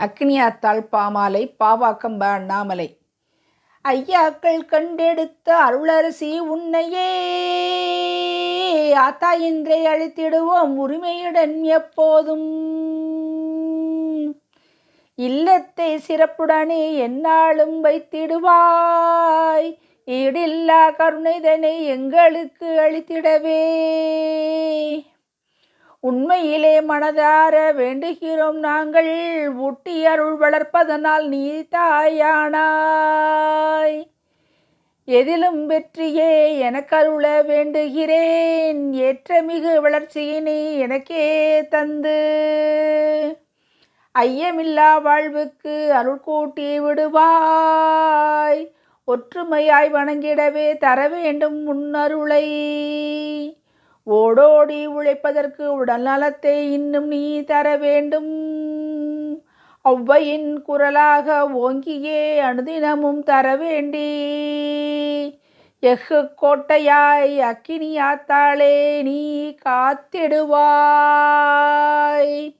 அக்னியாத்தாள் பாமாலை பாவாக்கம் அண்ணாமலை ஐயாக்கள் கண்டெடுத்த அருளரசி உன்னையே ஆத்தா என்றே அழித்திடுவோம். உரிமையுடன் எப்போதும். இல்லத்தை சிறப்புடனே என்னாலும் வைத்திடுவாய். ஈடில்லா கருணைதனை எங்களுக்கு அளித்திடவே. உண்மையிலே மனதார வேண்டுகிறோம் நாங்கள். ஊட்டி அருள் வளர்ப்பதனால் நீ தாயானாய். எதிலும் வெற்றியே எனக்கருள வேண்டுகிறேன். ஏற்றமிகு வளர்ச்சியினை எனக்கே தந்து. ஐயமில்லா வாழ்வுக்கு அருள் கூட்டி விடுவாய். ஒற்றுமையாய் வணங்கிடவே தர வேண்டும் முன்னருளை ஓடோடி உழைப்பதற்கு உடல் நலத்தை இன்னும் நீ தர வேண்டும். ஒவ்வையின் குரலாக ஓங்கியே அனுதினமும் தர வேண்டி. எஃகு கோட்டையாய் அக்கினியாத்தாளே நீ காத்திடுவாய்.